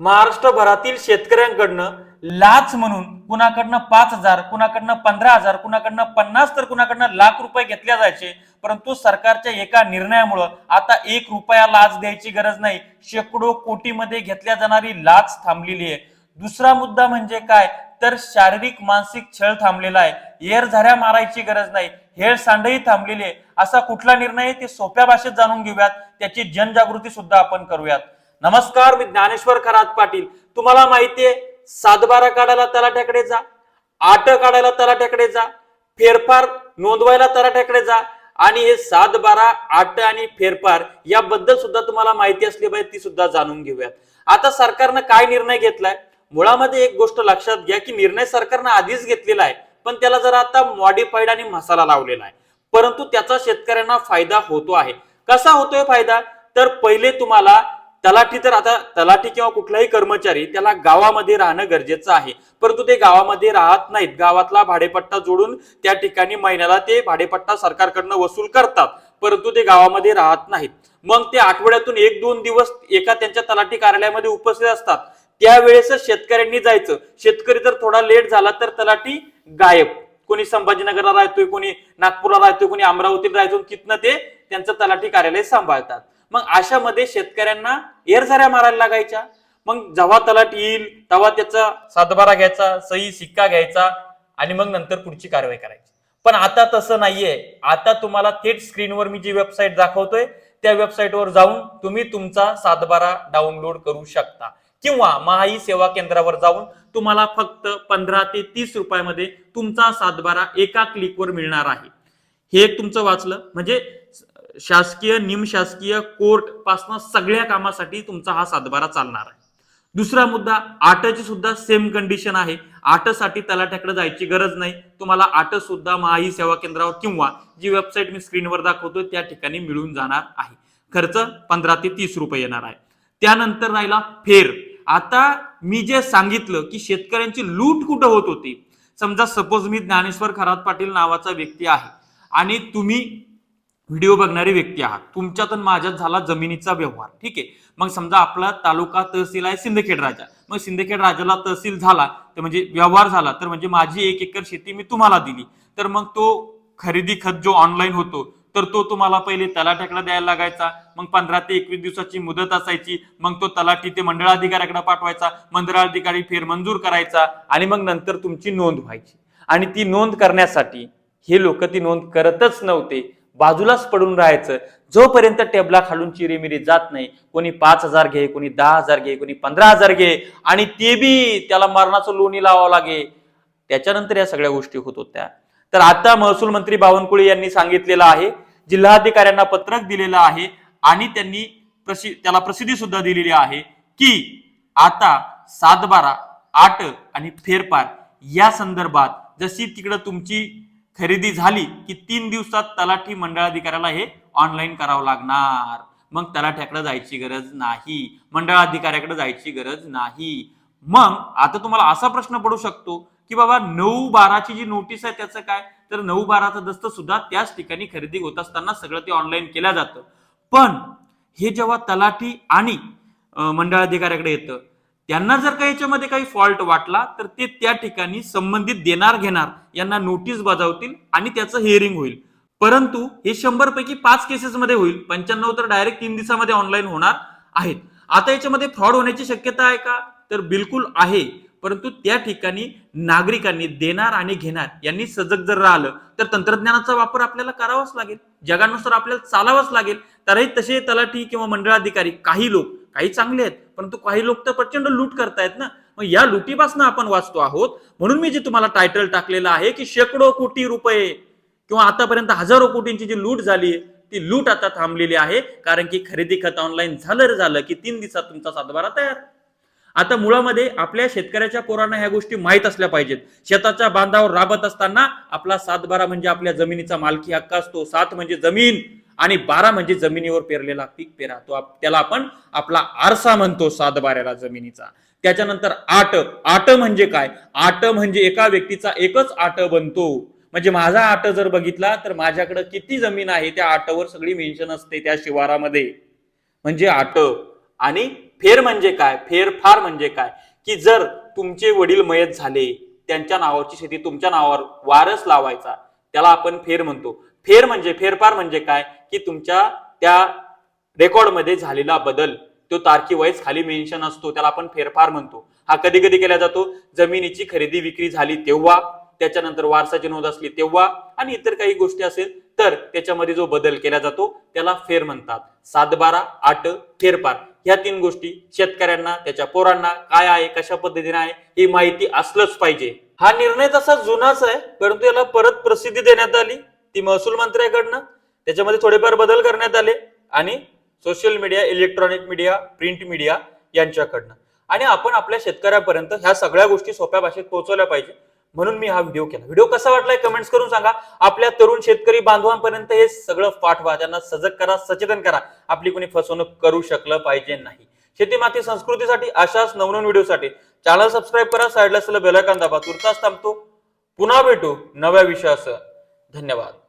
महाराष्ट्रभरातील शेतकऱ्यांकडनं लाच म्हणून कुणाकडनं पाच हजार कुणाकडनं पंधरा हजार कुणाकडनं पन्नास तर कुणाकडनं लाख रुपये घेतल्या जायचे परंतु सरकारच्या एका निर्णयामुळं आता एक रुपया लाच द्यायची गरज नाही. शेकडो कोटीमध्ये घेतल्या जाणारी लाच थांबलेली आहे. दुसरा मुद्दा म्हणजे काय? तर शारीरिक मानसिक छळ थांबलेला आहे. एअर झऱ्या मारायची गरज नाही. हेळ सांडही थांबलेली आहे. असा कुठला निर्णय आहे ते सोप्या भाषेत जाणून घेऊयात. त्याची जनजागृती सुद्धा आपण करूयात. नमस्कार मी ज्ञानेश्वर खरात पाटील. तुम्हाला माहितीये सातबारा काढायला तलाठ्याकडे जा आट काढायला तलाठ्याकडे जा फेरफार नोंदवायला तलाठ्याकडे जा आणि हे सात बारा आट आणि फेरफार याबद्दल सुद्धा तुम्हाला माहिती असली पाहिजे ती सुद्धा जाणून घेऊयात. आता सरकारनं काय निर्णय घेतलाय? मुळामध्ये एक गोष्ट लक्षात घ्या की निर्णय सरकारनं आधीच घेतलेला आहे पण त्याला जरा आता मॉडिफाईड आणि मसाला लावलेला आहे. परंतु त्याचा शेतकऱ्यांना फायदा होतो आहे. कसा होतोय फायदा? तर पहिले तुम्हाला तलाठी तर आता तलाठी किंवा कुठलाही कर्मचारी त्याला गावामध्ये राहणं गरजेचं आहे. परंतु ते गावामध्ये राहत नाहीत. गावातला भाडेपट्टा जोडून त्या ठिकाणी महिन्याला ते भाडेपट्टा सरकारकडनं वसूल करतात. परंतु ते गावामध्ये राहत नाहीत. मग ते आठवड्यातून एक दोन दिवस एका त्यांच्या तलाठी कार्यालयामध्ये उपस्थित असतात. त्यावेळेस शेतकऱ्यांनी जायचं. शेतकरी जर थोडा लेट झाला तर तलाठी गायब. कोणी संभाजीनगरला राहतोय कोणी नागपूरला राहतोय कोणी अमरावतीला राहतो तिथनं ते त्यांचं तलाठी कार्यालय सांभाळतात. मग अशामध्ये शेतकऱ्यांना एरझऱ्या मारायला लागायच्या. मग जेव्हा तलाट येईल तेव्हा त्याचा सातबारा घ्यायचा सही सिक्का घ्यायचा आणि मग नंतर पुढची कारवाई करायची. पण आता तसं नाहीये. आता तुम्हाला थेट स्क्रीनवर मी जी वेबसाईट दाखवतोय त्या वेबसाईटवर जाऊन तुम्ही तुमचा सातबारा डाउनलोड करू शकता. किंवा महाई सेवा केंद्रावर जाऊन तुम्हाला फक्त पंधरा ते तीस रुपयामध्ये तुमचा सातबारा एका क्लिकवर मिळणार आहे. हे एक तुमचं वाचलं. म्हणजे शासकीय निमशासकीय कोर्ट पासनं सगळ्या कामासाठी तुमचा हा सातबारा चालणार आहे. दुसरा मुद्दा आटची सुद्धा सेम कंडिशन आहे. आटसाठी तलाठ्याकडे जायची गरज नाही. तुम्हाला आट सुद्धा महाई सेवा केंद्रावर किंवा जी वेबसाईट मी स्क्रीनवर दाखवतो त्या ठिकाणी मिळून जाणार आहे. खर्च पंधरा ते तीस रुपये येणार आहे. त्यानंतर राहिला फेर. आता मी जे सांगितलं की शेतकऱ्यांची लूट कुठं होत होती? समजा सपोज मी ज्ञानेश्वर खरात पाटील नावाचा व्यक्ती आहे आणि तुम्ही व्हिडिओ बघणारी व्यक्ती आहात. तुमच्यात माझ्यात झाला जमिनीचा व्यवहार. ठीक आहे? मग समजा आपला तालुका तहसील आहे सिंदखेड राजा. मग सिंदखेड राजाला तहसील झाला तर म्हणजे व्यवहार झाला तर म्हणजे माझी एक एकर शेती मी तुम्हाला दिली. तर मग तो खरेदी खत जो ऑनलाईन होतो तर तो तुम्हाला पहिले तलाठ्याकडे द्यायला लागायचा. मग पंधरा ते एकवीस दिवसाची मुदत असायची. मग तो तलाठी ते मंडळाधिकाऱ्याकडे पाठवायचा. मंडळाधिकारी फेर मंजूर करायचा आणि मग नंतर तुमची नोंद व्हायची. आणि ती नोंद करण्यासाठी हे लोक ती नोंद करतच नव्हते. बाजूलाच पडून राहायचं. जोपर्यंत टेबला खालून चिरीमिरी जात नाही कोणी पाच हजार घे कोणी दहा हजार घे कोणी पंधरा हजार घे आणि ते बी त्याला मरणाचं लोणी लावावं लागे. त्याच्यानंतर या सगळ्या गोष्टी होत होत्या. तर आता महसूल मंत्री बावनकुळे यांनी सांगितलेलं आहे जिल्हाधिकाऱ्यांना पत्रक दिलेलं आहे आणि त्यांनी प्रसि त्याला प्रसिद्धी सुद्धा दिलेली आहे की आता सातबारा आट आणि फेरफार या संदर्भात जशी तिकडं तुमची खरेदी झाली की तीन दिवसात तलाठी मंडळाधिकाऱ्याला हे ऑनलाईन करावं लागणार. मग तलाठ्याकडे जायची गरज नाही. मंडळाधिकाऱ्याकडे जायची गरज नाही. मग आता तुम्हाला असा प्रश्न पडू शकतो की बाबा नऊ बाराची जी नोटीस आहे त्याचं काय? तर नऊ बाराचा दस्त सुद्धा त्याच ठिकाणी खरेदी होत असताना सगळं ते ऑनलाईन केलं जातं. पण हे जेव्हा तलाठी आणि मंडळाधिकाऱ्याकडे येतं त्यांना जर का याच्यामध्ये काही फॉल्ट वाटला तर ते त्या ठिकाणी संबंधित देणार घेणार यांना नोटीस बजावतील आणि त्याचं हिअरिंग होईल. परंतु हे शंभर पैकी पाच केसेसमध्ये होईल. पंच्याण्णव तर डायरेक्ट तीन दिवसामध्ये ऑनलाईन होणार आहेत. आता याच्यामध्ये फ्रॉड होण्याची शक्यता आहे का? तर बिलकुल आहे. परंतु त्या ठिकाणी नागरिकांनी देणार आणि घेणार यांनी सजग जर राहिलं तर तंत्रज्ञानाचा वापर आपल्याला करावाच लागेल. जगानुसार आपल्याला चालावंच लागेल. तरही तसे तलाठी किंवा मंडळाधिकारी काही लोक काही चांगले आहेत परंतु काही लोक तर प्रचंड लूट करतायत ना. मग या लुटीपासून आपण वाचतो आहोत. म्हणून मी जे तुम्हाला टायटल टाकलेलं आहे की शेकडो कोटी रुपये किंवा आतापर्यंत हजारो कोटींची जी लूट झाली ती लूट आता थांबलेली आहे. कारण की खरेदी खत ऑनलाईन झालं झालं की तीन दिवसात तुमचा सातबारा तयार. आता मुळामध्ये आपल्या शेतकऱ्याच्या पोरांना ह्या गोष्टी माहीत असल्या पाहिजेत. शेताच्या बांधावर राबत असताना आपला सातबारा म्हणजे आपल्या जमिनीचा मालकी हक्क असतो. सात म्हणजे जमीन. आणि बारा म्हणजे जमिनीवर पेरलेला पीक पेरा. तो आप- त्याला आपण आपला आरसा म्हणतो सातबाऱ्याला जमिनीचा. त्याच्यानंतर आट. आट म्हणजे काय? आट म्हणजे एका व्यक्तीचा एकच आट बनतो. म्हणजे माझा आट जर बघितला तर माझ्याकडे किती जमीन आहे त्या आटवर सगळी मेन्शन असते त्या शिवारामध्ये. म्हणजे आट. आणि फेर म्हणजे काय? फेरफार म्हणजे काय? की जर तुमचे वडील मयत झाले त्यांच्या नावाची शेती तुमच्या नावावर वारस लावायचा त्याला आपण फेर म्हणतो. फेर म्हणजे फेरफार म्हणजे काय? की तुमच्या त्या रेकॉर्डमध्ये झालेला बदल तो तारखीवाईज खाली मेन्शन असतो त्याला आपण फेरफार म्हणतो. हा कधी कधी केला जातो जमिनीची खरेदी विक्री झाली तेव्हा त्याच्यानंतर वारसाची नोंद असली तेव्हा आणि इतर काही गोष्टी असेल तर त्याच्यामध्ये जो बदल केला जातो त्याला फेर म्हणतात. सातबारा आठ फेरफार. ह्या तीन गोष्टी शेतकऱ्यांना त्याच्या पोरांना काय आहे कशा पद्धतीने आहे ही माहिती असलंच पाहिजे. हा निर्णय तसा जुनाच आहे परंतु याला परत प्रसिद्धी देण्यात आली ती महसूल मंत्र्याकडनं. त्याच्यामध्ये थोडेफार बदल करण्यात आले आणि social media electronic media print media यांच्याकडनं. आणि आपण आपल्या शेतकऱ्यापर्यंत ह्या सगळ्या गोष्टी सोप्या भाषेत पोहोचवल्या पाहिजे. म्हणून मी हा व्हिडिओ केला. व्हिडिओ कसा वाटलाय कमेंट्स करून सांगा. आपल्या तरुण शेतकरी बांधवांपर्यंत हे सगळं पाठवा. त्यांना सजग करा सचेतन करा. आपली कोणी फसवणूक करू शकलं पाहिजे नाही. शेती माती संस्कृतीसाठी अशाच नवनवीन व्हिडिओसाठी चॅनल सबस्क्राईब करा. साईडला असलेलं बेलायकॉन दाबा. तुर्तास थांबतो. पुन्हा भेटू नव्या विषयासह. धन्यवाद.